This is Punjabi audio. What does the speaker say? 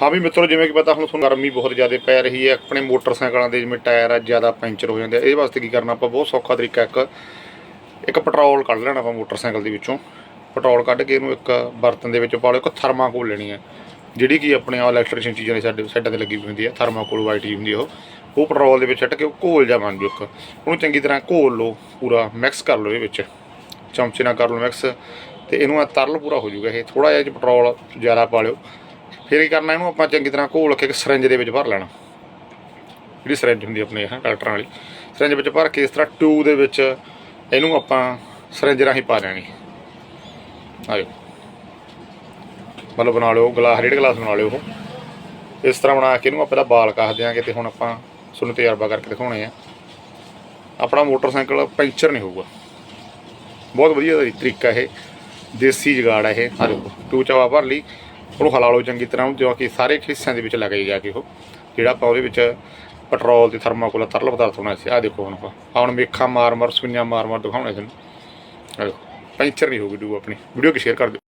ਹਾਂ ਵੀ ਮਿੱਤਰੋ, ਜਿਵੇਂ ਕਿ ਪਤਾ ਹੁਣ ਤੁਹਾਨੂੰ ਗਰਮੀ ਬਹੁਤ ਜ਼ਿਆਦਾ ਪੈ ਰਹੀ ਹੈ, ਆਪਣੇ ਮੋਟਰਸਾਈਕਲਾਂ ਦੇ ਜਿਵੇਂ ਟਾਇਰ ਆ, ਜ਼ਿਆਦਾ ਪੈਂਚਰ ਹੋ ਜਾਂਦੇ ਆ ਇਹ ਵਾਸਤੇ ਕੀ ਕਰਨਾ, ਆਪਾਂ ਬਹੁਤ ਸੌਖਾ ਤਰੀਕਾ ਇੱਕ ਇੱਕ ਪੈਟਰੋਲ ਕੱਢ ਲੈਣਾ ਆਪਾਂ ਮੋਟਰਸਾਈਕਲ ਦੇ ਵਿੱਚੋਂ। ਪੈਟਰੋਲ ਕੱਢ ਕੇ ਇਹਨੂੰ ਇੱਕ ਬਰਤਨ ਦੇ ਵਿੱਚ ਪਾ ਲਓ, ਇੱਕ ਥਰਮਾਕੋਲ ਲੈਣੀ ਹੈ, ਜਿਹੜੀ ਕਿ ਆਪਣੇ ਆ ਇਲੈਕਟ੍ਰੀਸ਼ਨ ਚੀਜ਼ਾਂ ਨੇ ਸਾਡੇ ਸਾਈਡਾਂ ਤੇ ਲੱਗੀ ਹੋਈ ਹੁੰਦੀ ਹੈ, ਥਰਮਾਕੋਲ ਵਾਈਟ ਜੀ ਹੁੰਦੀ ਉਹ। ਉਹ ਪੈਟਰੋਲ ਦੇ ਵਿੱਚ ਛੱਡ ਕੇ ਉਹ ਘੋਲ ਜਾ ਬਣ ਜੂ ਇੱਕ, ਉਹਨੂੰ ਚੰਗੀ ਤਰ੍ਹਾਂ ਘੋਲ ਲਓ, ਪੂਰਾ ਮਿਕਸ ਕਰ ਲਓ ਇਹ ਵਿੱਚ, ਚਮਚੇ ਨਾਲ ਕਰ ਲਓ ਮਿਕਸ ਤੇ ਇਹਨੂੰ ਆ ਤਰਲ ਪੂਰਾ ਹੋ ਜਾਊਗਾ ਇਹ ਥੋੜਾ ਜਿਹਾ 'ਚ ਪੈਟਰੋਲ ਜ਼ਿਆਦਾ ਪਾ ਲਿਓ ਫਿਰ ਕੀ ਕਰਨਾ ਇਹਨੂੰ? ਆਪਾਂ ਚੰਗੀ ਤਰ੍ਹਾਂ ਘੋਲ ਕੇ ਇੱਕ ਸਿਰੰਜ ਦੇ ਵਿੱਚ ਭਰ ਲੈਣਾ। ਜਿਹੜੀ ਸਿਰੰਜ ਹੁੰਦੀ ਆ ਹੈ ਇਹ, ਡਾਕਟਰਾਂ ਵਾਲੀ। ਸਿਰੰਜ ਵਿੱਚ ਭਰ ਕੇ ਇਸ ਤਰ੍ਹਾਂ ਟਿਊਬ ਦੇ ਵਿੱਚ ਇਹਨੂੰ ਆਪਾਂ ਸਿਰੰਜ ਰਾਹੀਂ ਪਾ ਦੇਣੀ। ਆਇਓ ਮਤਲਬ ਬਣਾ ਲਿਓ, ਗਲਾਸ, ਡੇਢ ਗਲਾਸ ਬਣਾ ਲਿਓ ਉਹ। ਇਸ ਤਰ੍ਹਾਂ ਬਣਾ ਕੇ ਇਹਨੂੰ ਆਪਾਂ ਦਾ ਬਾਲ ਕਾਹ ਦਿਆਂਗੇ ਤੇ ਹੁਣ ਆਪਾਂ ਤੁਹਾਨੂੰ ਤਜਰਬਾ ਕਰਕੇ ਦਿਖਾਉਣੇ ਆ। ਆਪਣਾ ਮੋਟਰਸਾਈਕਲ ਪੈਂਚਰ ਨਹੀਂ ਹੋਊਗਾ। ਬਹੁਤ ਵਧੀਆ ਤਰੀਕਾ ਇਹ, ਦੇਸੀ ਜਗਾੜ ਹੈ ਇਹ। ਆ ਦੇਖੋ ਟੂ ਚਾਵਾ ਭਰ ਲਈ। ਉਹਨੂੰ ਹਲਾ ਲਓ ਚੰਗੀ ਤਰ੍ਹਾਂ ਜੋ ਕਿ ਸਾਰੇ ਹਿੱਸਿਆਂ ਦੇ ਵਿੱਚ ਲੱਗ ਜਾਏ ਜਾ ਕੇ ਉਹ, ਜਿਹੜਾ ਆਪਾਂ ਉਹਦੇ ਵਿੱਚ ਪੈਟਰੋਲ ਤੇ ਥਰਮਾਕੋਲ ਤਰਲ ਪਦਾਰਥ ਹੋਣਾ ਸੀ ਆ ਦੇਖੋ ਹੁਣ ਆਪਾਂ। ਆਹ ਹੁਣ ਮੇਖਾਂ ਮਾਰ ਮਾਰ ਸੁਈਆਂ ਮਾਰ ਮਾਰ ਦਿਖਾਉਣੇ ਤੁਹਾਨੂੰ ਆ ਪੈਂਚਰ ਨਹੀਂ ਹੋਊਗੀ ਡੂ ਆਪਣੀ। ਵੀਡੀਓ ਕਿ ਸ਼ੇਅਰ ਕਰ ਦਿਓ।